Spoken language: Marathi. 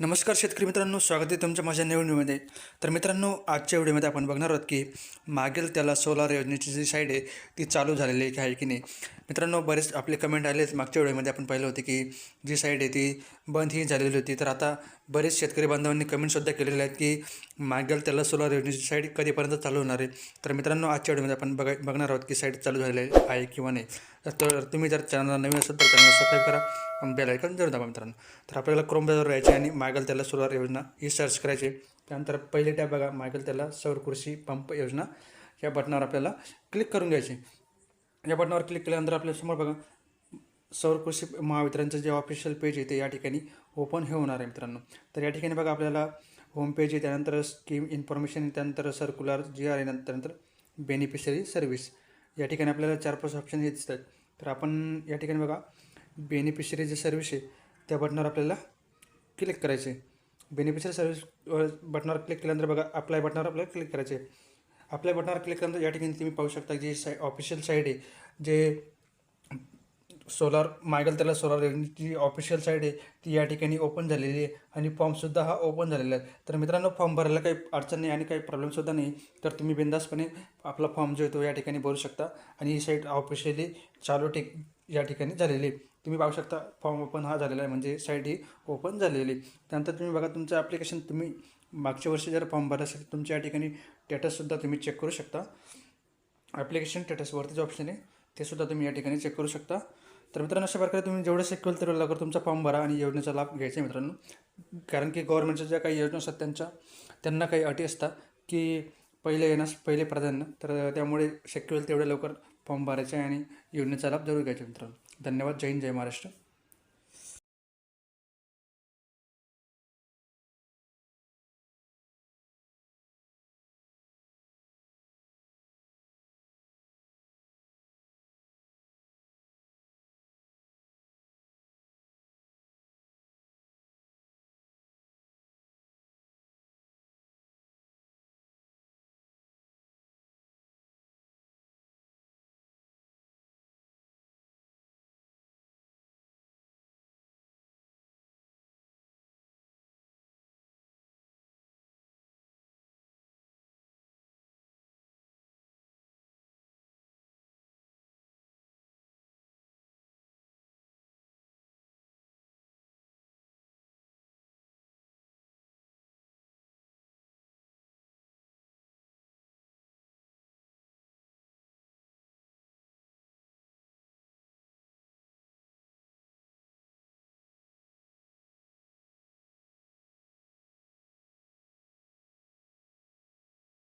नमस्कार शेतकरी मित्रांनो स्वागत आहे तुमच्या माझ्या नवीन व्हिडिओमध्ये. तर मित्रांनो आजच्या व्हिडिओमध्ये आपण बघणार आहोत की मागील त्याला सोलार योजनेची जी साईड आहे ती चालू झालेली आहे की आहे की नाही. मित्रांनो बरेच आपले कमेंट आलेच मागच्या व्हिडिओमध्ये आपण पाहिलं होते की जी साईड आहे ती बंद ही झालेली होती. तर आता बरेच शेतकरी बांधवांनी कमेंटसुद्धा केलेले आहेत की मागेल त्याला सोलार योजनेची साईड कधीपर्यंत चालू होणार आहे. तर मित्रांनो आजच्या व्हिडिओमध्ये आपण बघा बघणार आहोत की साईड चालू झालेली आहे किंवा नाही. तर तुम्ही जर चॅनलला नवीन असेल तर चॅनलला सबस्क्राईब करा आणि बेल ऐकून जरूर दाबा मित्रांनो. तर आपल्याला क्रोम ब्राउझर यायचे आणि मागेल त्याला सोलार योजना ही सर्च करायची. त्यानंतर पहिले टॅब बघा मागेल त्याला सौर कृषी पंप योजना. या बटनावर आपल्याला क्लिक करून घ्यायची. या बटनावर क्लिक केल्यानंतर आपल्यासमोर बघा सौर कृषी महावितरणचं जे ऑफिशियल पेज आहे ते या ठिकाणी ओपन हे होणार आहे मित्रांनो. तर या ठिकाणी बघा आपल्याला होम पेज आहे त्यानंतर स्कीम इन्फॉर्मेशन त्यानंतर सर्क्युलर जी आर आहे त्यानंतर बेनिफिशरी सर्व्हिस या ठिकाणी आपल्याला चार पाच ऑप्शन हे दिसतात. तर आपण या ठिकाणी बघा बेनिफिशरी जे सर्व्हिस आहे त्या बटनावर आपल्याला क्लिक करायचे. बेनिफिशियल सर्व्हिस बटनावर क्लिक केल्यानंतर बघा अप्लाय बटनावर आपल्याला क्लिक करायचे. अप्लाय बटनावर क्लिक केल्यानंतर या ठिकाणी तुम्ही पाहू शकता जी साय ऑफिशियल साईट आहे जे सोलार मागेल त्याला सोलार जी ऑफिशियल साईट आहे ती या ठिकाणी ओपन झालेली आहे आणि फॉर्मसुद्धा हा ओपन झालेला आहे. तर मित्रांनो फॉर्म भरायला काही अडचण नाही आणि काही प्रॉब्लेमसुद्धा नाही. तर तुम्ही बिंदासपणे आपला फॉर्म जो आहे तो या ठिकाणी भरू शकता. आणि ही साईट ऑफिशियली चालू टिक या ठिकाणी झालेली. आहे तुम्ही पाहू शकता फॉर्म ओपन हा झालेला आहे. म्हणजे साईट ही ओपन झालेली. आहे त्यानंतर तुम्ही बघा तुमचं ॲप्लिकेशन तुम्ही मागच्या वर्षी जर फॉर्म भरला असेल तुमच्या या ठिकाणी स्टेटससुद्धा तुम्ही चेक करू शकता. ॲप्लिकेशन स्टेटसवरती जे ऑप्शन आहे ते सुद्धा तुम्ही या ठिकाणी चेक करू शकता. तर मित्रांनो अशा प्रकारे तुम्ही जेवढं शक्य होईल तेवढं लवकर तुमचा फॉर्म भरा आणि योजनेचा लाभ घ्यायचा आहे मित्रांनो. कारण की गव्हर्नमेंटच्या ज्या काही योजना असतात त्यांच्या त्यांना काही अटी असतात की पहिले येण्यास पहिले प्राधान्य. तर त्यामुळे शक्य होईल तेवढ्या लवकर. फॉर्म भरायचे आणि योजनेचा लाभ जरूर घ्यायचा मित्रांनो. धन्यवाद. जय हिंद जय महाराष्ट्र.